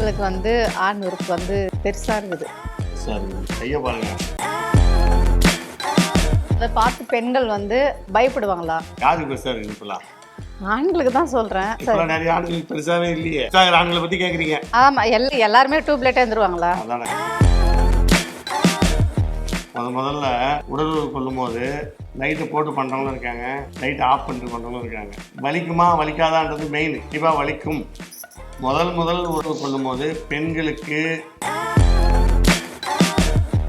ஆண்களுக்கு வந்து ஆண் உறுப்பு வந்து பெருசா இருக்குது. அதை பார்த்து பெண்கள் வந்து பயப்படுவாங்களா? யாருக்கு பெருசா இருக்கு இப்பெல்லாம்? ஆண்களுக்கு தான் சொல்றேன். இப்பெல்லாம் நிறைய ஆண்களுக்கு பெருசாவே இல்லையே. ஆண்களை பத்தி கேக்குறீங்க. ஆமா எல் எல்லாருமே டியூப்லைட்டே வந்துருவாங்களா அதானே. முத முதல்ல உடலுறவு கொள்ளும் போது லைட்டை போட்டு பண்றவங்களும் இருக்காங்க லைட் ஆஃப் பண்ணிட்டு பண்றவங்களும் இருக்காங்க. வலிக்குமா வலிக்காதான்றது மெயின் கண்டிப்பா வலிக்கும். முதல் முதல் உறவு கொள்ளும் போது பெண்களுக்கு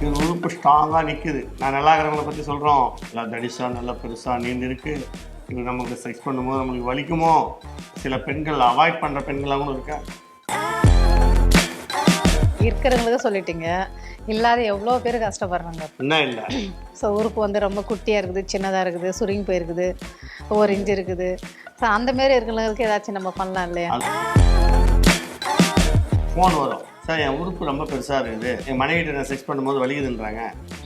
இது உறுப்பு ஸ்ட்ராங்காக நிற்குது நான் நல்லா இருக்கிறவங்கள பற்றி சொல்கிறோம் நல்லா தடிசா நல்லா பெருசாக நீண்டு இருக்கு. இது நமக்கு செக்ஸ் பண்ணும்போது நம்மளுக்கு வலிக்குமோ? சில பெண்கள் அவாய்ட் பண்ணுற பெண்களாகவும் இருக்கா? இருக்கிறவங்களுக்கு சொல்லிட்டீங்க. இல்லாத எவ்வளோ பேர் கஷ்டப்படுறாங்க. என்ன இல்லை. ஸோ உறுப்பு வந்து ரொம்ப குட்டியாக இருக்குது சின்னதாக இருக்குது சுருங்கி போயிருக்குது ஒரு இன்ச்சு இருக்குது. ஸோ அந்த மாரி இருக்கிறவங்களுக்கு ஏதாச்சும் நம்ம பண்ணலாம் இல்லையா? ஃபோன் வரும். சார் என் உறுப்பு ரொம்ப பெருசாக இருக்குது. என் மனைவிட்ட நான் செக்ஸ் பண்ணும்போது வலிக்குதுன்றாங்க.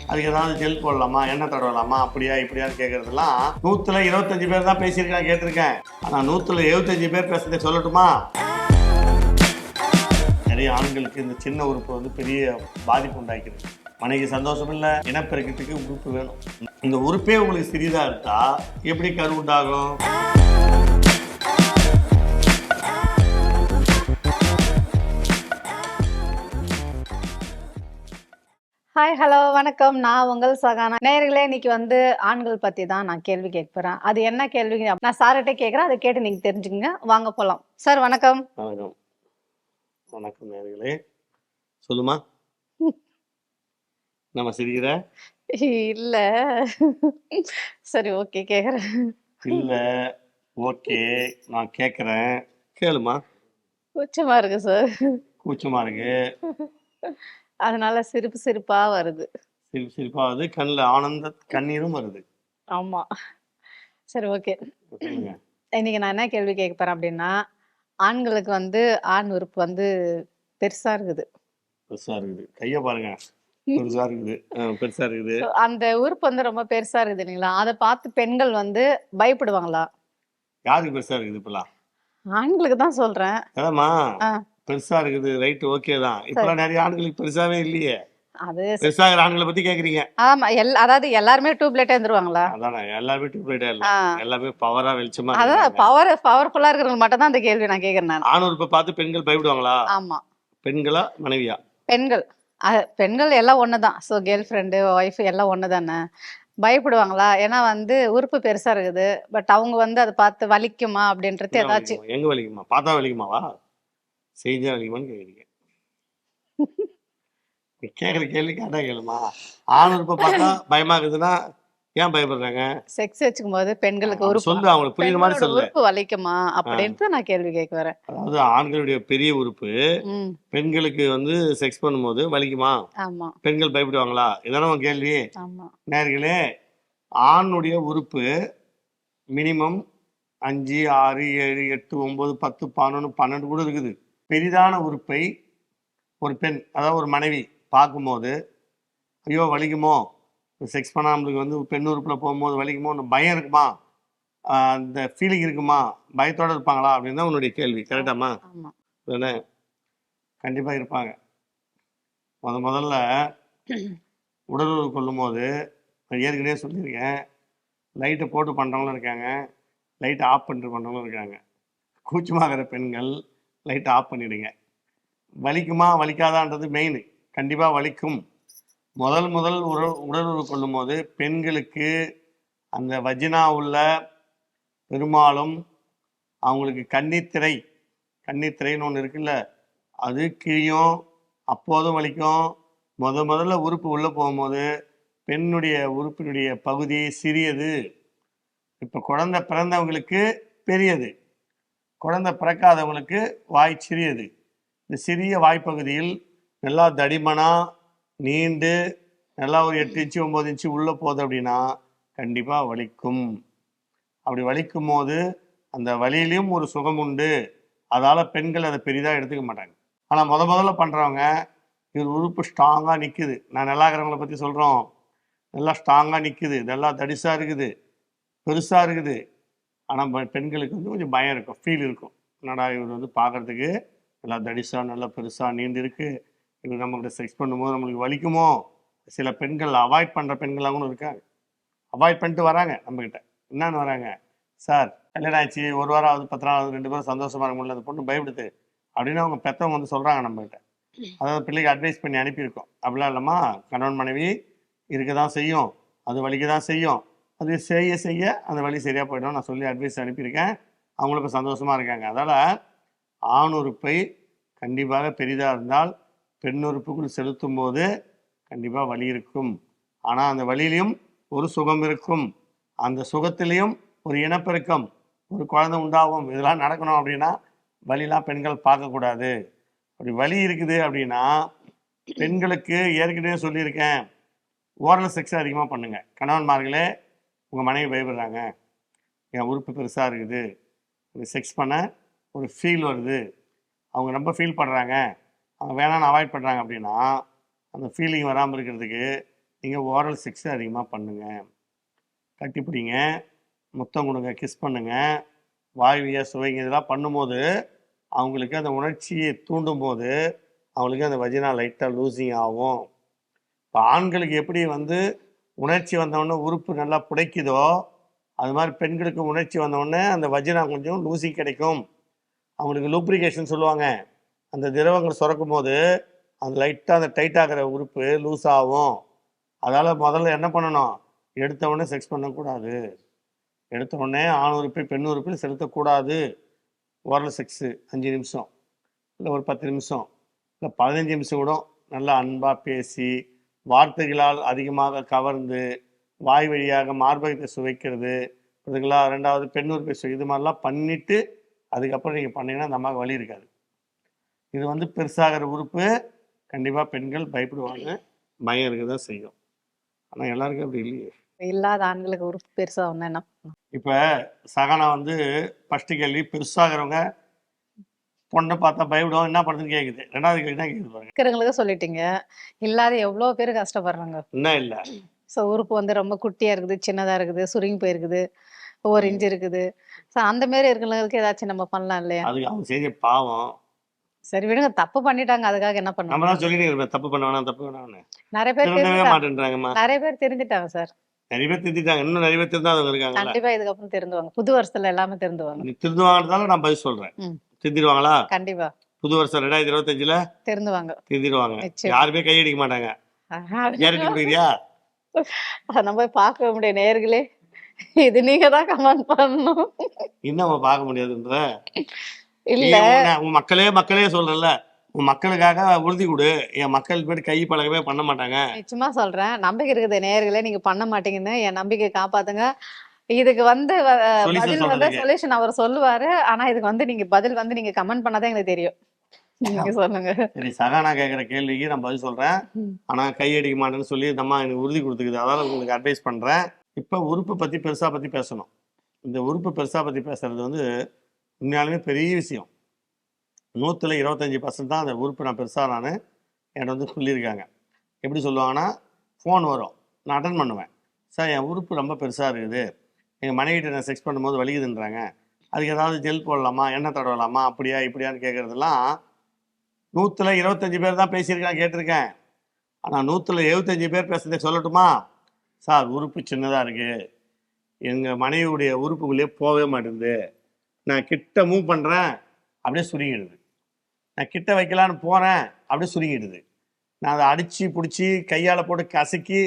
அதுக்கு ஏதாவது ஜெல் போடலாமா? எண்ணெய் தடவலாமா? அப்படியா இப்படியான்னு கேட்குறதுலாம் நூற்றுல இருபத்தஞ்சு பேர் தான் பேசியிருக்கேன் கேட்டிருக்கேன். ஆனால் நூற்றுல எழுபத்தஞ்சு பேர் பேசுறதை சொல்லட்டுமா? நிறைய ஆண்களுக்கு இந்த சின்ன உறுப்பு வந்து பெரிய பாதிப்பு உண்டாக்கிறது மனைவி சந்தோஷம் இல்லை இனப்பெருக்கத்துக்கு உறுப்பு வேணும். இந்த உறுப்பே உங்களுக்கு சிறிதாக இருக்கா எப்படி கரு உண்டாகும் ஹாய் ஹலோ வணக்கம். நான் உங்கள் சகானா. நேயர்களே இன்னைக்கு வந்து ஆண்கள் பற்றி தான் நான் கேள்வி கேட்க போகிறேன் அது என்ன கேள்வி? நான் சார்கிட்ட கேட்குறேன். அதை கேட்டு நீங்கள் தெரிஞ்சுக்கங்க. வாங்க போகலாம் சார் வணக்கம். வணக்கம். வணக்கம் நேர்களே. சொல்லுமா? நம்ம சிரிக்கிற? இல்லை. சரி ஓகே கேட்குறேன் இல்ல. ஓகே நான் கேட்குறேன் கேளுமா. உச்சமாக இருக்கு சார் கூச்சமா இருக்கு. அதனால சிரிப்பு சிரிப்பாக வருது. சிரிப்பு சிரிப்பாவது கண்ணில் ஆனந்த கண்ணீரும் வருது. ஆமாம் சரி ஓகே. இன்னைக்கு நான் என்ன கேள்வி கேட்க போறேன் அப்படின்னா ஆண்களுக்கு வந்து ஆண் உறுப்பு வந்து பெருசா இருக்குது. பெருசா இருக்குது. கையை பாருங்க. பெருசா இருக்குது. பெருசா இருக்குது. அந்த உறுப்பு வந்து ரொம்ப பெருசா இருக்குது இல்லைங்களா? அதை பார்த்து பெண்கள் வந்து பயப்படுவாங்களா? யாருக்கு பெருசா இருக்குது இப்பெல்லாம்? ஆண்களுக்கு தான் சொல்றேன். பெருசா இருக்குது ரைட் ஓகே தான். இப்பெல்லாம் நிறைய ஆண்களுக்கு பெருசாவே இல்லையே. அது பெருசாகிற ஆண்களை பத்தி கேக்குறீங்க. ஆமா எல் அதாவது எல்லாருமே டியூப்லைட்டே வந்துருவாங்களா அதானே எல்லாருமே டியூப்லைட்டா இல்ல. எல்லாமே பவரா வெளிச்சமா அதான். பவர் பவர்ஃபுல்லா இருக்கிறவங்க மட்டும் தான் அந்த கேள்வி நான் கேட்கறேன் நான். ஆண் உறுப்பை பார்த்து பெண்கள் பயப்படுவாங்களா? ஆமா. பெண்களா மனைவியா? பெண்கள். பெண்கள் எல்லாம் ஒன்று தான். ஸோ கேர்ள் ஃப்ரெண்டு ஒய்ஃப் எல்லாம் ஒன்று தானே. பயப்படுவாங்களா? ஏன்னா வந்து உறுப்பு பெருசா இருக்குது. பட் அவங்க வந்து அதை பார்த்து வலிக்குமா அப்படின்றது ஏதாச்சும் வலிக்குமா? எங்க வலிக்குமா? பார்த்தா வலிக்குமாவா? செஞ்சா வலிக்குமான்னு கேக்குறீங்க. நீ கேக்குற கேள்வி கேட்டா கேளுமா. ஆண் உறுப்பை பார்த்தா பயமா இருக்குதுன்னா ஏன் பயப்படுறாங்க? செக்ஸ் வச்சுக்கும் போது பெண்களுக்கு உறுப்பு. சொல்லு அவங்களுக்கு புரியுற மாதிரி சொல்லு. உறுப்பு வலிக்குமா? அப்படின்ட்டு நான் கேள்வி கேட்க வரேன். அதாவது ஆண்களுடைய பெரிய உறுப்பு பெண்களுக்கு வந்து செக்ஸ் பண்ணும்போது வலிக்குமா? ஆமா. பெண்கள் பயப்படுவாங்களா? இதான உன் கேள்வி. ஆமா. நேர்களே ஆணுடைய உறுப்பு மினிமம் அஞ்சு ஆறு ஏழு எட்டு ஒம்பது பத்து பதினொன்று பன்னெண்டு கூட இருக்குது. பெரிதான உறுப்பை ஒரு பெண் அதாவது ஒரு மனைவி பார்க்கும்போது ஐயோ வலிக்குமோ? செக்ஸ் பண்ணாமலுக்கு வந்து பெண் உறுப்பில் போகும்போது வலிக்குமோ பயம் இருக்குமா? அந்த ஃபீலிங் இருக்குமா? பயத்தோட இருப்பாங்களா? அப்படின்னு தான் உன்னுடைய கேள்வி. கரெக்டாமா தானே கண்டிப்பாக இருப்பாங்க. முத முதல்ல உடலுறவு கொள்ளும்போது நான் ஏற்கனவே சொல்லியிருக்கேன் லைட்டை போட்டு பண்ணுறவங்களும் இருக்காங்க லைட்டை ஆஃப் பண்ணிட்டு பண்ணுறவங்களும் இருக்காங்க. கூச்சமாகிற பெண்கள் லைட்டை ஆஃப் பண்ணிடுங்க. வலிக்குமா வலிக்காதான்றது மெயின் கண்டிப்பாக வலிக்கும். முதல் முதல் உடல் உடலுறவு கொள்ளும்போது பெண்களுக்கு அந்த வஜினா உள்ள பெரும்பாலும் அவங்களுக்கு கன்னித்திரை கன்னித்திரைன்னு ஒன்று இருக்குல்ல அது கிழியும் அப்போதும் வலிக்கும். முத முதல்ல உறுப்பு உள்ளே போகும்போது பெண்ணுடைய உறுப்பினுடைய பகுதி சிறியது. இப்போ குழந்தை பிறந்தவங்களுக்கு பெரியது. குழந்தை பிறக்காதவங்களுக்கு வாய் சிறியது. இந்த சிறிய வாய்ப்பகுதியில் நல்லா தடிமனா நீண்டு நல்லா ஒரு எட்டு இன்ச்சு ஒம்பது இன்ச்சு உள்ளே போகுது அப்படின்னா கண்டிப்பாக வலிக்கும். அப்படி வலிக்கும் போது அந்த வலியிலையும் ஒரு சுகம் உண்டு. அதால் பெண்கள் அதை பெரிதாக எடுத்துக்க மாட்டாங்க. ஆனால் முத முதல்ல பண்ணுறவங்க இது உறுப்பு ஸ்ட்ராங்காக நிற்குது நான் நல்லா இருக்கிறவங்கள பற்றி சொல்கிறோம் நல்லா ஸ்ட்ராங்காக நிற்குது நல்லா தடிசாக இருக்குது. பெருசாக இருக்குது. ஆனால் பெண்களுக்கு வந்து கொஞ்சம் பயம் இருக்கும். ஃபீல் இருக்கும். என்னடா இவர் வந்து பார்க்குறதுக்கு நல்லா தடிசா நல்லா பெருசாக நீண்டு இருக்கு. இவர் நம்மகிட்ட செக்ஸ் பண்ணும்போது நம்மளுக்கு வலிக்குமோ? சில பெண்கள் அவாய்ட் பண்ணுற பெண்களாகவும் இருக்காங்க. அவாய்ட் பண்ணிட்டு வராங்க நம்மக்கிட்ட என்னன்னு வராங்க? சார் கல்யாணம் ஆச்சு ஒரு வாரம் ஆகுது பத்து நாள் ஆகுது. ரெண்டு பேரும் சந்தோஷமாக இருக்க முடியல. அந்த பொண்ணு பயப்படுது. அப்படின்னு அவங்க பெற்றவங்க வந்து சொல்கிறாங்க நம்மகிட்ட அதாவது பிள்ளைக்கு அட்வைஸ் பண்ணி அனுப்பியிருக்கோம். அப்படிலாம் இல்லாமல் கணவன் மனைவி இருக்க தான் செய்யும். அது வலிக்க தான் செய்யும். அது செய்ய செய்ய அந்த வழி சரியாக போயிடும். நான் சொல்லி அட்வைஸ் அனுப்பியிருக்கேன். அவங்களுக்கு சந்தோஷமாக இருக்காங்க. அதால் ஆண் உறுப்பை கண்டிப்பாக பெரிதாக இருந்தால் பெண் உறுப்புக்குள் செலுத்தும் போது கண்டிப்பாக வலி இருக்கும். ஆனால் அந்த வழியிலையும் ஒரு சுகம் இருக்கும். அந்த சுகத்திலையும் ஒரு இனப்பெருக்கம் ஒரு குழந்தை உண்டாகும். இதெல்லாம் நடக்கணும் அப்படின்னா வலிலாம் பெண்கள் பார்க்கக்கூடாது. அப்படி வலி இருக்குது அப்படின்னா பெண்களுக்கு ஏற்கனவே சொல்லியிருக்கேன். ஓரல் செக்ஸ் அதிகமாக பண்ணுங்கள் கணவன்மார்களே உங்கள் மனைவி பயப்படுறாங்க. என் உறுப்பு பெருசாக இருக்குது. செக்ஸ் பண்ண ஒரு ஃபீல் வருது. அவங்க ரொம்ப ஃபீல் பண்ணுறாங்க அவங்க வேணான்னு அவாய்ட் பண்ணுறாங்க அப்படின்னா அந்த ஃபீலிங் வராமல் இருக்கிறதுக்கு நீங்கள் ஓரல் செக்ஸ் அதிகமாக பண்ணுங்க. கட்டிப்பிடிங்க முத்தம் கொடுங்க. கிஸ் பண்ணுங்கள் வாய்விய சுவைங்க. இதெல்லாம் பண்ணும்போது அவங்களுக்கு அந்த உணர்ச்சியை தூண்டும் போது அவங்களுக்கு அந்த வஜினா லைட்டாக லூசிங் ஆகும். இப்போ ஆண்களுக்கு எப்படி வந்து உணர்ச்சி வந்தவுடனே உறுப்பு நல்லா புடைக்குதோ அது மாதிரி பெண்களுக்கு உணர்ச்சி வந்தவுடனே அந்த வஜினா கொஞ்சம் லூசி கிடைக்கும். அவங்களுக்கு லூப்ரிகேஷன் சொல்லுவாங்க. அந்த திரவங்கள் சுரக்கும் போது அந்த லைட்டாக அந்த டைட் ஆகிற உறுப்பு லூஸ் ஆகும். அதால் முதல்ல என்ன பண்ணணும்? எடுத்த உடனே செக்ஸ் பண்ணக்கூடாது. எடுத்த உடனே ஆண் உறுப்பை பெண் உறுப்பில் செலுத்தக்கூடாது. ஓரல் செக்ஸு அஞ்சு நிமிஷம். இல்லை ஒரு பத்து நிமிஷம். இல்லை பதினஞ்சு நிமிஷம் கூட நல்லா அன்பாக பேசி வார்த்தைகளால் அதிகமாக கவர்ந்து வாய் வழியாக மார்பகத்தை சுவைக்கிறது. இதுங்களா ரெண்டாவது பெண் உறுப்பை இது மாதிரிலாம் பண்ணிட்டு அதுக்கப்புறம் நீங்கள் பண்ணீங்கன்னா அந்த அம்மாவுக்கு வலி இருக்காது. இது வந்து பெருசாகிற உறுப்பு. கண்டிப்பாக பெண்கள் பயப்படுவாங்க. பயம் இருக்க தான் செய்யும். ஆனால் எல்லாருக்கும் அப்படி இல்லையே. இல்லாத ஆண்களுக்கு உறுப்பு பெருசா ஒண்ணு என்ன? இப்போ சகனா வந்து ஃபஸ்ட்டு கேள்வி பெருசாகிறவங்க பொண்ணை பார்த்தா பயப்படுவோம் என்ன பண்ணுறதுன்னு கேட்குது ரெண்டாவது கேள்வி தான் கேட்குது பாருங்க. இருக்கிறவங்களுக்கு சொல்லிட்டீங்க. இல்லாத எவ்வளவு பேர் கஷ்டப்படுறாங்க. என்ன இல்லை. ஸோ உறுப்பு வந்து ரொம்ப குட்டியா இருக்குது சின்னதா இருக்குது சுருங்கி போயிருக்குது ஒரு இன்ச்சு இருக்குது. ஸோ அந்த மாதிரி இருக்கிறவங்களுக்கு ஏதாச்சும் நம்ம பண்ணலாம் இல்லையா? அது அவங்க செஞ்ச பாவம். சரி விடுங்க. தப்பு பண்ணிட்டாங்க. அதுக்காக என்ன நம்ம பண்ணணும் தான் சொல்லிட்டு இருப்பேன் தப்பு பண்ண வேணாம் தப்பு வேணாம்னு. நிறைய பேர் திருந்தவே தெரிஞ்சுட்டாங்க மாட்டேன்றாங்கம்மா. நிறைய பேர் தெரிஞ்சுட்டாங்க சார் நிறைய பேர் திருந்திட்டாங்க. இன்னும் நிறைய பேர் திருந்தாதவங்க இருக்காங்கல்ல. கண்டிப்பா இதுக்கப்புறம் திருந்துவாங்க. புது வருஷத்துல எல்லாமே திருந்துவாங்க. நீ திருந்துவாங்கன்றதால நான் பதில் சொல்றேன். ம். திருந்திடுவாங்களா கண்டிப்பா. புது வருஷம் ரெண்டாயிரத்தி இருபத்தஞ்சுல திருந்துவாங்க திருந்திடுவாங்க. யாருமே கையடிக்க மாட்டாங்க. கேரண்டி கொடுக்குறியா நம்ம பார்க்க முடியும் நேர்களே. இது நீங்க தான் கமெண்ட் பண்ணணும். இன்னும் நம்ம பார்க்க முடியாதுன்ற இல்ல. உன் மக்களே மக்களே சொல்றல உன் மக்களுக்காக உறுதி கொடு. என் மக்கள் போய் கை பழகவே பண்ண மாட்டாங்க. நிச்சயமா சொல்றேன். நம்பிக்கை இருக்குது நேர்களே. நீங்க பண்ண மாட்டீங்கன்னு என் நம்பிக்கை காப்பாத்துங்க. இதுக்கு வந்து பதில் வந்து. சொல்யூஷன் அவர் சொல்லுவாரு. ஆனா இதுக்கு வந்து நீங்க பதில் வந்து நீங்க கமெண்ட் பண்ணாதான் எங்களுக்கு தெரியும். நீங்க சொல்லுங்க. சரி சகானா கேட்குற கேள்விக்கு நான் பதில் சொல்றேன். ம். ஆனா கையடிக்க மாட்டேன்னு சொல்லி இந்த அம்மா எனக்கு உறுதி கொடுத்துக்குது. அதால உங்களுக்கு அட்வைஸ் பண்றேன். இப்போ உறுப்பு பத்தி பெருசா பத்தி பேசணும். இந்த உறுப்பு பெருசா பத்தி பேசுறது வந்து உண்மையாலுமே பெரிய விஷயம். நூற்றுல இருபத்தஞ்சி பர்சன்ட் தான் அந்த உறுப்பு நான் பெருசாக நான் என்கிட்ட வந்து சொல்லியிருக்காங்க. எப்படி சொல்லுவாங்கன்னா ஃபோன் வரும். நான் அட்டன் பண்ணுவேன். சார் என் உறுப்பு ரொம்ப பெருசாக இருக்குது. எங்கள் மனைவிட்ட நான் செக்ஸ் பண்ணும்போது வலிக்குதுன்றாங்க. அதுக்கு ஏதாவது ஜெல் போடலாமா? எண்ணெய் தடவலாமா? அப்படியா இப்படியான்னு கேட்குறதெல்லாம் நூற்றுல இருபத்தஞ்சி பேர் தான் பேசியிருக்கேன் கேட்டிருக்கேன். ஆனால் நூற்றுல எழுபத்தஞ்சி பேர் பேசுறதை சொல்லட்டுமா? சார் உறுப்பு சின்னதாக இருக்குது எங்கள் மனைவியுடைய உறுப்புக்குள்ளேயே போகவே மாட்டேங்குது. நான் கிட்ட மூவ் பண்ணுறேன் அப்படியே சுருங்கிடுது. நான் கிட்ட வைக்கலான்னு போகிறேன் அப்படியே சுருங்கிடுது. நான் அதை அடித்து பிடிச்சி கையால் போட்டு கசக்கி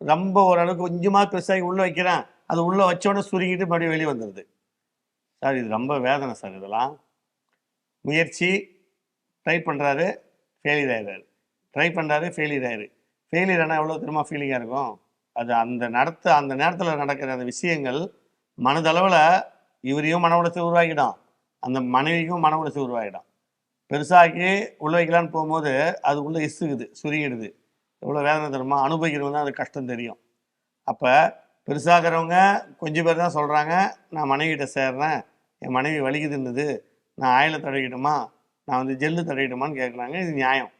ரொம்ப ஓரளவுக்கு கொஞ்சமாக பெருசாகி உள்ளே வைக்கிறேன். அது உள்ளே வச்சோடனே சுருங்கிட்டு மறுபடியும் வெளியே வந்துடுது சார் இது ரொம்ப வேதனை சார் இதெல்லாம். முயற்சி ட்ரை பண்ணுறாரு ஃபெயிலியர் ஆயிடுறாரு ட்ரை பண்ணுறாரு ஃபெயிலியர் ஆயிரு. ஃபெயிலியர் ஆனால் எவ்வளோ திரும்ப ஃபீலிங்காக இருக்கும்? அது அந்த நடத்த அந்த நேரத்தில் நடக்கிற அந்த விஷயங்கள் மனதளவில் இவரையும் மன உளைச்சல் உருவாக்கிடும். அந்த மனைவிக்கும் மன உளைச்சல் உருவாகிடும் பெருசாக்கி உள்ள வைக்கலான்னு போகும்போது அது உள்ள இசுகுது சுருங்கிடுது. எவ்வளோ வேதனை தருமா அனுபவிக்கிறவங்க தான் அது கஷ்டம் தெரியும். அப்போ பெருசாகிறவங்க கொஞ்சம் பேர் தான் சொல்கிறாங்க நான் மனைவிகிட்ட சேர்றேன் என் மனைவி வலிக்குதுன்னுது நான் ஆயில தடவிக்கிட்டுமா? நான் வந்து ஜெல்லு தடவிட்டுமான்னு கேட்குறாங்க இது நியாயம்.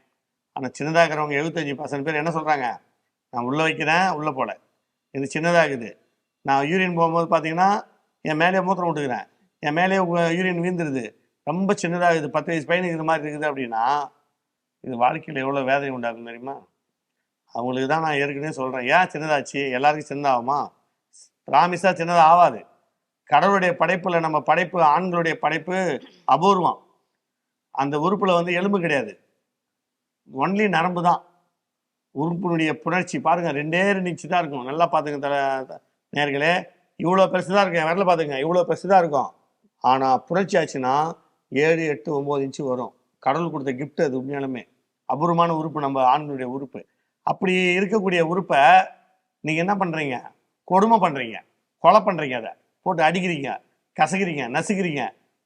ஆனால் சின்னதாகிறவங்க எழுபத்தஞ்சி பர்சன்ட் பேர் என்ன சொல்கிறாங்க நான் உள்ளே வைக்கிறேன் உள்ளே போல. இது சின்னதாகுது. நான் யூரின் போகும்போது பார்த்தீங்கன்னா என் மேலே மூத்திரம் விட்டுக்கிறேன் என் மேலே யூரின் வீந்துருது ரொம்ப சின்னதாகுது. பத்து வயசு பையனுக்கு இது மாதிரி இருக்குது அப்படின்னா இது வாழ்க்கையில் எவ்வளோ வேதனை உண்டாகும் தெரியுமா? அவங்களுக்கு தான் நான் ஏற்கனவே சொல்கிறேன் ஏன் சின்னதாச்சு? எல்லாருக்கும் சின்னதாகுமா? ராமிஸாக சின்னதாக ஆகாது கடவுளுடைய படைப்பில் நம்ம படைப்பு ஆண்களுடைய படைப்பு அபூர்வம். அந்த உறுப்பில் வந்து எலும்பு கிடையாது. ஒன்லி நரம்பு தான். உறுப்பினுடைய புணர்ச்சி. பாருங்கள் ரெண்டே நிச்சு தான் இருக்கும். நல்லா பார்த்துங்க தல நேர்களே. இவ்வளோ பெருசு தான் இருக்கும் வரல பார்த்துங்க. இவ்வளோ பெருசு தான் இருக்கும். ஆனால் புணர்ச்சி ஆச்சுன்னா ஏழு எட்டு ஒம்பது இன்ச்சு வரும். கடவுள் கொடுத்த கிஃப்ட் அது உண்மையாலுமே. அபூர்வமான உறுப்பு நம்ம ஆண்களுடைய உறுப்பு. அப்படி இருக்கக்கூடிய உறுப்பை நீங்கள் என்ன பண்ணுறீங்க கொடுமை பண்ணுறீங்க கொலை பண்ணுறீங்க அதை. போட்டு அடிக்கிறீங்க. கசக்கிறீங்க. நசுக்கிறீங்க.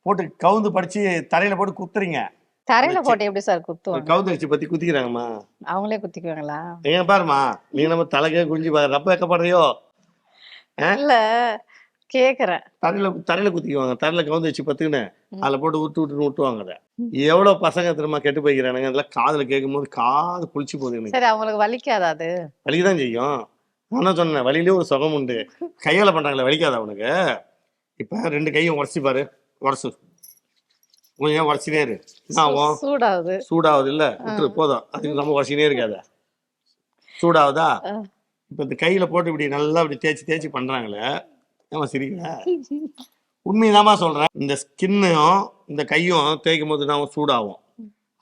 போட்டு கவுந்து படித்து தரையில் போட்டு குத்துறீங்க. தரையில போட்டு எப்படி சார் குத்துவாங்க? கவுந்து அடிச்சு பற்றி குத்திக்கிறாங்கம்மா. அவங்களே குத்திக்குவாங்களா? ஏன் பாருமா நீ நம்ம தலைக்கே குஞ்சு பாரு ரப்ப வைக்கப்படுறியோ? இல்ல. கேக்குறேன். தரையில தரையில குத்திக்குவாங்க. தரையில கவுந்து வச்சு பத்துக்கின்னு. அதில் போட்டு விட்டு விட்டுன்னு விட்டுவாங்க அதை. எவ்வளவு பசங்க திரும்ப கெட்டு போய்க்கிறானுங்க? அதெல்லாம் காதுல கேட்கும் போது காது குளிச்சு போகுது சரி அவங்களுக்கு வலிக்காதா அது? வலிக்குதான் செய்யும். நான் தான் சொன்னேன் வலியிலே ஒரு சுகம் உண்டு. கையால பண்றாங்களே வலிக்காதா அவனுக்கு இப்ப ரெண்டு கையும் உடச்சி பாரு உடச்சு. கொஞ்சம் உடச்சினே இரு. ஆகும்? சூடாகுது. சூடாகுது இல்ல? விட்டுரு போதும். அதுக்கு நம்ம உடச்சினே இருக்காத. சூடாகுதா. இப்ப இந்த கையில போட்டு இப்படி நல்லா இப்படி தேய்ச்சி தேய்ச்சி பண்றாங்களே ஏமா சிரிக்கல உண்மைதாம்மா சொல்றேன். இந்த ஸ்கின்னையும் இந்த கையும் தேய்க்கும் போது தான் சூடாகும்.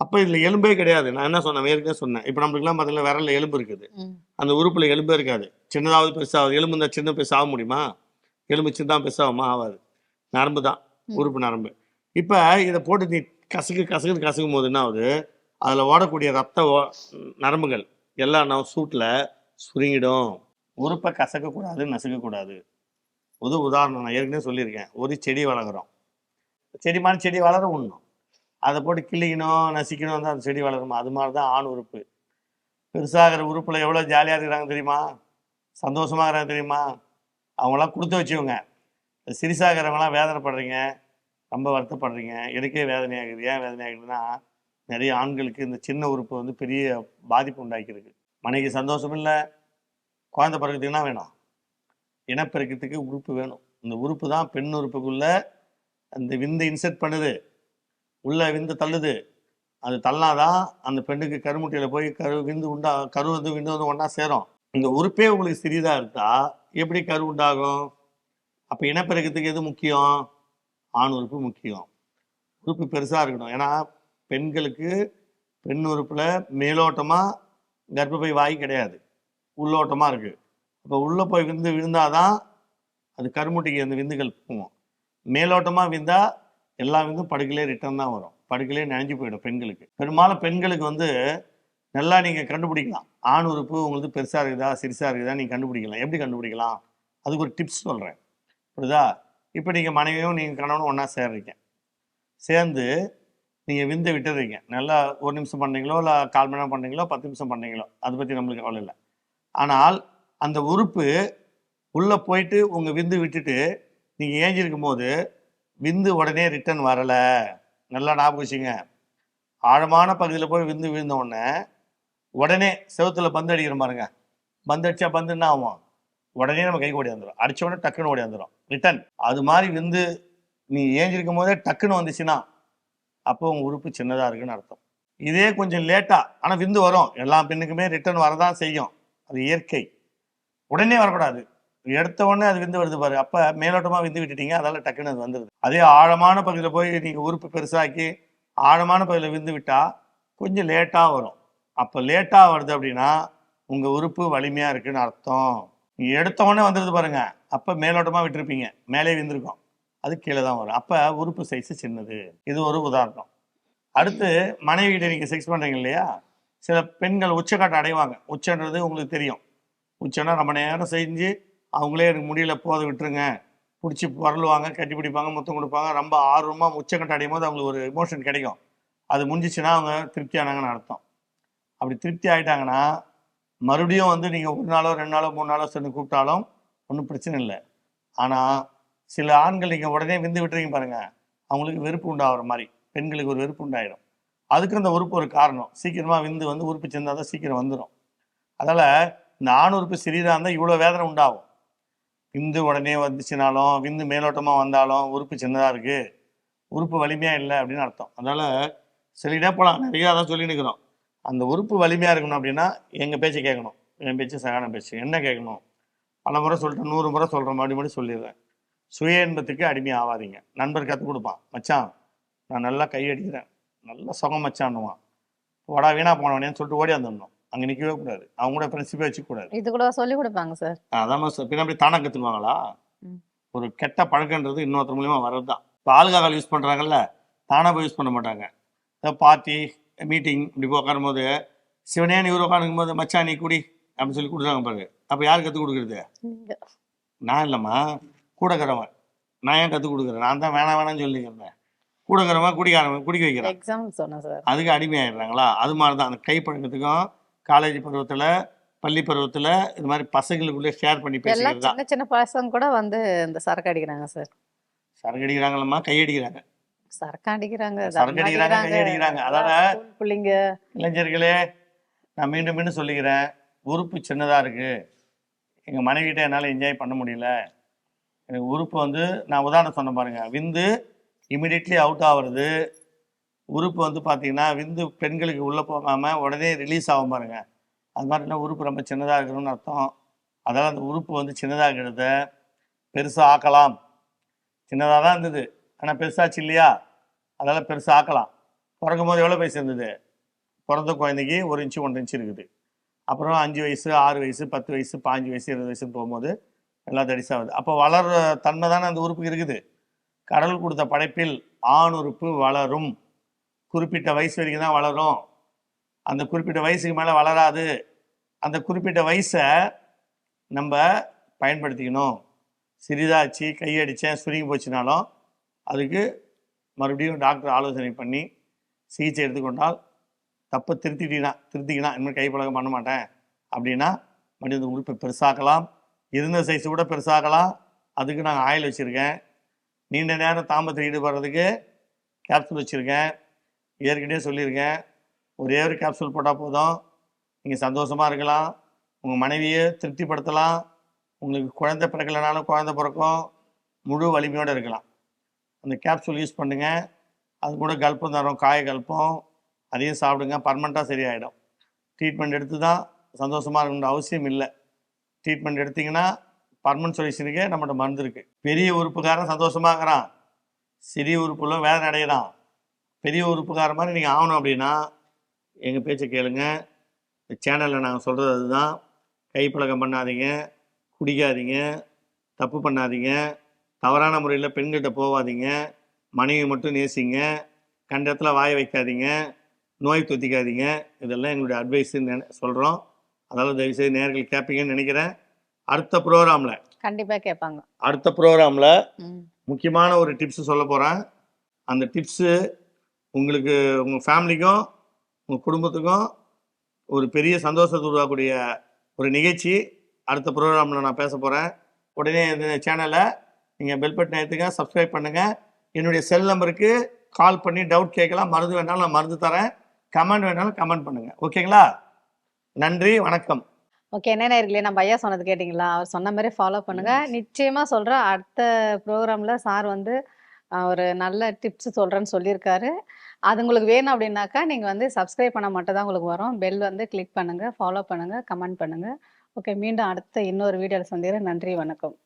அப்ப இதுல எலும்பே கிடையாது. நான் என்ன சொன்னேன்? ஏற்கனவே சொன்னேன். இப்ப நம்மளுக்குலாம் பார்த்தீங்கன்னா விரல்ல எலும்பு இருக்குது. அந்த உறுப்புல எலும்பே இருக்காது. சின்னதாவது பெருசாகுது. எலும்பு இந்த சின்ன பெருசாக முடியுமா? எலும்பு சின்னதாக பெருசாகுமா ஆகாது. நரம்பு தான். உறுப்பு நரம்பு. இப்ப இதை போட்டு நீ கசக்கு கசக்குன்னு கசக்கும் போது என்ன ஆகுது? அதுல ஓடக்கூடிய ரத்த நரம்புகள் எல்லாம் நான் சூட்ல சுருங்கிடும். உறுப்பை கசக்கக்கூடாது நசுக்கக்கூடாது. புது உதாரணம் நான் ஏற்கனவே சொல்லியிருக்கேன். ஒரு செடி வளர்க்குறோம். செடி மாதிரி செடி வளர உண்ணும் அதை போட்டு கிள்ளிக்கணும் நசிக்கணும் தான் அந்த செடி வளருமா? அது மாதிரி தான் ஆண் உறுப்பு. பெருசாகிற உறுப்பில் எவ்வளோ ஜாலியாக இருக்கிறாங்க தெரியுமா? சந்தோஷமாக இருக்கிறாங்க தெரியுமா? அவங்களாம் கொடுத்து வச்சவங்க சிறுசாகிறவங்களாம் வேதனைப்படுறீங்க. ரொம்ப வருத்தப்படுறீங்க. எனக்கே வேதனையாகுது. ஏன் வேதனையாகுதுன்னா நிறைய ஆண்களுக்கு இந்த சின்ன உறுப்பு வந்து பெரிய பாதிப்பு உண்டாக்கியிருக்கு. மனைவி சந்தோஷம் இல்லை. குழந்தை பிறகு என்ன வேணும். இனப்பெருக்கத்துக்கு உறுப்பு வேணும். இந்த உறுப்பு தான் பெண் உறுப்புக்குள்ள அந்த விந்து இன்செர்ட் பண்ணுது. உள்ள விந்து தள்ளுது. அது தள்ளாதான் அந்த பெண்ணுக்கு கருமுட்டையில போய் கரு விந்து உண்டா கரு வந்து விந்து வந்து ஒன்றா சேரும். இந்த உறுப்பே உங்களுக்கு சிறிதா இருந்தால் எப்படி கரு உண்டாகும்? அப்ப இனப்பெருக்கத்துக்கு எது முக்கியம்? ஆண் உறுப்பு முக்கியம். உறுப்பு பெருசா இருக்கணும். ஏன்னா பெண்களுக்கு பெண் உறுப்புல மேலோட்டமா கர்ப்பப்பை வாய் கிடையாது. உள்ளோட்டமா இருக்கு. அப்போ உள்ளே போய் விந்து விழுந்தாதான் அது கருமுட்டைக்கு அந்த விந்துகள் போகும். மேலோட்டமாக விந்தா எல்லா விந்தும் படுக்கையிலே ரிட்டர்ன் தான் வரும். படுக்கையிலே நினைஞ்சு போயிடும் பெண்களுக்கு. பெரும்பாலும் பெண்களுக்கு வந்து நல்லா நீங்கள் கண்டுபிடிக்கலாம். ஆண் உறுப்பு உங்களுக்கு பெருசாக இருக்குதா சிறுசாக இருக்குதா நீங்கள் கண்டுபிடிக்கலாம். எப்படி கண்டுபிடிக்கலாம்? அதுக்கு ஒரு டிப்ஸ் சொல்கிறேன் புரியுதா? இப்போ நீங்கள் மனைவியும் நீங்கள் கணவனும் ஒன்றா சேர்றீங்க. சேர்ந்து நீங்கள் விந்தை விட்டுறீங்க. நல்லா ஒரு நிமிஷம் பண்ணீங்களோ இல்லை கால் மணி நேரம் பண்ணீங்களோ பத்து நிமிஷம் பண்ணீங்களோ அதை பற்றி நம்மளுக்கு கவலை இல்லை. ஆனால் அந்த உறுப்பு உள்ளே போயிட்டு உங்கள் விந்து விட்டுட்டு நீங்கள் ஏஞ்சிருக்கும் போது விந்து உடனே ரிட்டர்ன் வரலை. நல்லா ஞாபகம் வச்சுங்க ஆழமான பகுதியில் போய் விந்து விழுந்த உடனே உடனே செவுத்துல பந்து அடிக்கிற பாருங்க. பந்து அடித்தா பந்து என்ன ஆகும்? உடனே நம்ம கைக்கு ஓடி வந்துடும் அடித்த உடனே டக்குன்னு ஓடி வந்துடும் ரிட்டர்ன் அது மாதிரி விந்து நீ ஏஞ்சிருக்கும் போதே டக்குன்னு வந்துச்சுன்னா அப்போ உங்கள் உறுப்பு சின்னதாக இருக்குன்னு அர்த்தம். இதே கொஞ்சம் லேட்டாக ஆனால் விந்து வரும். எல்லா பெண்ணுக்குமே ரிட்டர்ன் வரதான் செய்யும். அது இயற்கை. உடனே வரக்கூடாது. எடுத்த உடனே அது விந்து வருது பாரு. அப்ப மேலோட்டமா விந்து விட்டுட்டீங்க அதால டக்குன்னு அது வந்துடுது அதே ஆழமான பகுதியில் போய் நீங்க உறுப்பு பெருசாக்கி ஆழமான பகுதியில் விந்து விட்டா கொஞ்சம் லேட்டா வரும். அப்ப லேட்டா வருது அப்படின்னா உங்க உறுப்பு வலிமையா இருக்குன்னு அர்த்தம். நீங்க எடுத்த உடனே வந்துடுது பாருங்க. அப்ப மேலோட்டமா விட்டுருப்பீங்க. மேலே விந்திருக்கும். அது கீழே தான் வரும். அப்ப உறுப்பு சைஸ் சின்னது. இது ஒரு உதாரணம். அடுத்து மனைவி கிட்ட நீங்க செக்ஸ் பண்றீங்க இல்லையா? சில பெண்கள் உச்சக்காட்டை அடைவாங்க. உச்சன்றது உங்களுக்கு தெரியும். உச்சம்னா ரொம்ப நேரம் செஞ்சு அவங்களே எனக்கு முடியல போத விட்டுருங்க. பிடிச்சி வரலுவாங்க கட்டி பிடிப்பாங்க முத்தம் கொடுப்பாங்க. ரொம்ப ஆர்வமாக உச்சக்கட்டை அடையும் போது அவங்களுக்கு ஒரு எமோஷன் கிடைக்கும். அது முடிஞ்சிச்சுன்னா அவங்க திருப்தி ஆனாங்கன்னு அர்த்தம். அப்படி திருப்தி ஆகிட்டாங்கன்னா மறுபடியும் வந்து நீங்கள் ஒரு நாளோ ரெண்டு நாளோ மூணு நாளோ சென்று கூப்பிட்டாலும் ஒன்றும் பிரச்சனை இல்லை. ஆனால் சில ஆண்கள் நீங்கள் உடனே விந்து விட்டுறீங்க பாருங்கள் அவங்களுக்கு வெறுப்பு உண்டாகிற மாதிரி பெண்களுக்கு ஒரு வெறுப்பு உண்டாயிடும் அதுக்கு அந்த உறுப்பு ஒரு காரணம். சீக்கிரமாக விந்து வந்து உறுப்பு சேர்ந்தால் தான் சீக்கிரம் வந்துடும் அதனால் இந்த ஆண் உறுப்பு சிறிதாக இருந்தால் இவ்வளோ வேதனை உண்டாகும். விந்து உடனே வந்துச்சுனாலும் விந்து மேலோட்டமாக வந்தாலும் உறுப்பு சின்னதாக இருக்குது உறுப்பு வலிமையாக இல்லை அப்படின்னு அர்த்தம். அதனால் சொல்லிட்டே போகலாம் நிறைய அதான் சொல்லி நிற்கிறோம் அந்த உறுப்பு வலிமையாக இருக்கணும் அப்படின்னா எங்கள் பேச்சை கேட்கணும். என் பேச்சு சகான பேச்சு. என்ன கேட்கணும்? பல முறை சொல்லிட்டு நூறு முறை சொல்கிற மறுபடியும் மட்டும் சொல்லிடுறேன். சுய இன்பத்துக்கு அடிமை ஆகாதீங்க நண்பர் கற்றுக் கொடுப்பான். மச்சான் நான் நல்லா கை அடிக்கிறேன். நல்லா சுகம் மச்சான்னுவான். வடா வீணா போனவனேன்னு சொல்லிட்டு ஓடி வந்துடணும். அங்கே நிற்கவே கூடாது. அவங்க கூட ஃப்ரெண்ட்ஷிப்பே வச்சுக்கூடாது இது கூட சொல்லி கொடுப்பாங்க சார் அதான் சார் பின்னாடி தானே கற்றுக்குவாங்களா ம். ஒரு கெட்ட பழக்கன்றது இன்னொருத்தர் மூலியமா வர்றது தான் இப்போ ஆல்கஹால் யூஸ் பண்ணுறாங்கல்ல தானாக போய் யூஸ் பண்ண மாட்டாங்க. பார்ட்டி மீட்டிங் இப்படி போய் உட்காரும்போது சிவனேன்னு இவர் உட்காந்துக்கும் போது மச்சான் நீ குடி அப்படின்னு சொல்லி கொடுக்குறாங்க பாருங்க அப்போ யார் கற்றுக் கொடுக்குறது? நான் இல்லைம்மா. கூடக்கிறவன். நான் ஏன் கற்றுக் கொடுக்குறேன்? நான் தான் வேணாம் வேணாம்னு சொல்லிக்கிறேன் கூடக்கிறவன் குடிக்காரவன் குடிக்க வைக்கிறான். அதுக்கு அடிமையாயிடுறாங்களா? அது மாதிரி தான் அந்த கை பழக்கத்துக்கும் காலேஜ் பருவத்தில் பள்ளி பருவத்தில் இது மாதிரி பசங்களுக்குள்ளே ஷேர் பண்ணி தான். சின்ன சின்ன பசங்க கூட வந்து இந்த சரக்கு அடிக்கிறாங்க சார். சரக்கு அடிக்கிறாங்களம்மா கை அடிக்கிறாங்க. சரக்கு அடிக்கிறாங்க சரக்கு அடிக்கிறாங்க, கை அடிக்கிறாங்க. அதால- ஸ்கூல் பிள்ளைங்க. இளைஞர்களே நான் மீண்டும் மீண்டும் சொல்லிக்கிறேன் உறுப்பு சின்னதாக இருக்குது எங்கள் மனைவிட்ட என்னால் என்ஜாய் பண்ண முடியல. எனக்கு உறுப்பு வந்து நான் உதாரணம் சொன்ன பாருங்க விந்து இமிடியட்லி அவுட் ஆகுறது உறுப்பு வந்து பார்த்தீங்கன்னா விந்து பெண்களுக்கு உள்ளே போகாமல் உடனே ரிலீஸ் ஆகும் பாருங்க. அது மாதிரிலாம் உறுப்பு ரொம்ப சின்னதாக இருக்கணும்னு அர்த்தம். அதனால் அந்த உறுப்பு வந்து சின்னதாகிறத பெருசாக ஆக்கலாம். சின்னதாக தான் இருந்தது. ஆனால் பெருசாச்சு இல்லையா? அதெல்லாம் பெருசாக ஆக்கலாம். பிறக்கும் போது எவ்வளோ வயசு இருந்தது? பிறந்த குழந்தைக்கு ஒரு இன்ச்சு ஒன்று இன்ச்சு இருக்குது. அப்புறம் அஞ்சு வயசு ஆறு வயசு பத்து வயசு பாஞ்சு வயசு இருபது வயசுன்னு போகும்போது எல்லாம் தடிசாகுது அப்போ வளர்ற தன்மை தானே அந்த உறுப்புக்கு இருக்குது. கடவுள் கொடுத்த படைப்பில் ஆண் உறுப்பு வளரும். குறிப்பிட்ட வயசு வரைக்கும் தான் வளரும். அந்த குறிப்பிட்ட வயசுக்கு மேலே வளராது. அந்த குறிப்பிட்ட வயசை நம்ம பயன்படுத்திக்கணும். சிறிதாச்சு கையடித்தேன் சுருங்கி போச்சுனாலும் அதுக்கு மறுபடியும் டாக்டர் ஆலோசனை பண்ணி சிகிச்சை எடுத்துக்கொண்டால் தப்பை திருத்திட்டீங்கன்னா திருத்திக்கினா இனிமேல் கைப்பழகம் பண்ண மாட்டேன். அப்படின்னா மனித இந்த உறுப்பை பெருசாக்கலாம். இருந்த சைஸ் கூட பெருசாக்கலாம். அதுக்கு நாங்கள் ஆயில் வச்சுருக்கேன். நீண்ட நேரம் தாம்பத்தில் ஈடுபடுறதுக்கு கேப்சூல் வச்சுருக்கேன். ஏற்கனவே சொல்லியிருக்கேன். ஒரே ஒரு கேப்சூல் போட்டால் போதும். நீங்கள் சந்தோஷமாக இருக்கலாம். உங்கள் மனைவியை திருப்திப்படுத்தலாம். உங்களுக்கு குழந்தை பிறக்கலைனாலும் குழந்தை பிறக்கும். முழு வலிமையோடு இருக்கலாம். அந்த கேப்சூல் யூஸ் பண்ணுங்கள் அது கூட கல்பம் தரும் காய கல்பம் அதையும் சாப்பிடுங்க. பர்மனெண்ட்டாக சரியாயிடும். ட்ரீட்மெண்ட் எடுத்து தான் சந்தோஷமாக இருக்கணுன்ற அவசியம் இல்லை. ட்ரீட்மெண்ட் எடுத்தீங்கன்னா பர்மனன்ட் சொல்யூஷனுக்கே நம்மகிட்ட மருந்து இருக்குது பெரிய உறுப்புக்காரன் சந்தோஷமாக இருக்கிறான். சிறிய உறுப்புகளும் வேதனை அடையிறான் பெரிய உறுப்புக்காரன் மாதிரி நீங்கள் ஆகணும் அப்படின்னா எங்கள் பேச்சை கேளுங்க. இந்த சேனலில் நாங்கள் சொல்கிறது அதுதான். கைப்பழக்கம் பண்ணாதீங்க. குடிக்காதீங்க. தப்பு பண்ணாதீங்க. தவறான முறையில் பெண்கிட்ட போகாதீங்க மனைவி மட்டும் நேசிங்க. கண்ட இடத்துல வாய வைக்காதீங்க. நோய் தொத்திக்காதீங்க. இதெல்லாம் எங்களுடைய அட்வைஸுன்னு சொல்கிறோம் அதனால் தயவுசெய்து நேர்கள் கேட்பீங்கன்னு நினைக்கிறேன். அடுத்த ப்ரோக்ராமில் கண்டிப்பா கேட்பாங்க அடுத்த ப்ரோக்ராமில். முக்கியமான ஒரு டிப்ஸ் சொல்ல போகிறேன் அந்த டிப்ஸு உங்களுக்கு உங்கள் ஃபேமிலிக்கும் உங்கள் குடும்பத்துக்கும் ஒரு பெரிய சந்தோஷத்தை உருவாக்கக்கூடிய ஒரு நிகழ்ச்சி. அடுத்த ப்ரோக்ராமில் நான் பேச போகிறேன் உடனே இந்த சேனலை நீங்கள் பெல் பட்டன் எடுத்துங்க சப்ஸ்கிரைப் பண்ணுங்கள் என்னுடைய செல் நம்பருக்கு கால் பண்ணி டவுட் கேட்கலாம். மருந்து வேணாலும் நான் மருந்து தரேன். கமெண்ட் வேணாலும் கமெண்ட் பண்ணுங்கள் ஓகேங்களா நன்றி வணக்கம். ஓகே என்ன நேர்களே நம்ம ஐயா சொன்னது கேட்டிங்களா? அவர் சொன்ன மாதிரி ஃபாலோ பண்ணுங்க. நிச்சயமா சொல்றேன் அடுத்த ப்ரோக்ராம்ல சார் வந்து ஒரு நல்ல டிப்ஸ் சொல்கிறேன்னு சொல்லியிருக்காரு. அது உங்களுக்கு வேணும் அப்படின்னாக்கா நீங்கள் வந்து சப்ஸ்கிரைப் பண்ண மட்டும் தான் உங்களுக்கு வரும். பெல் வந்து கிளிக் பண்ணுங்கள் ஃபாலோ பண்ணுங்கள் கமெண்ட் பண்ணுங்கள் ஓகே மீண்டும் அடுத்த இன்னொரு வீடியோவில் சந்திக்கிறேன். நன்றி வணக்கம்.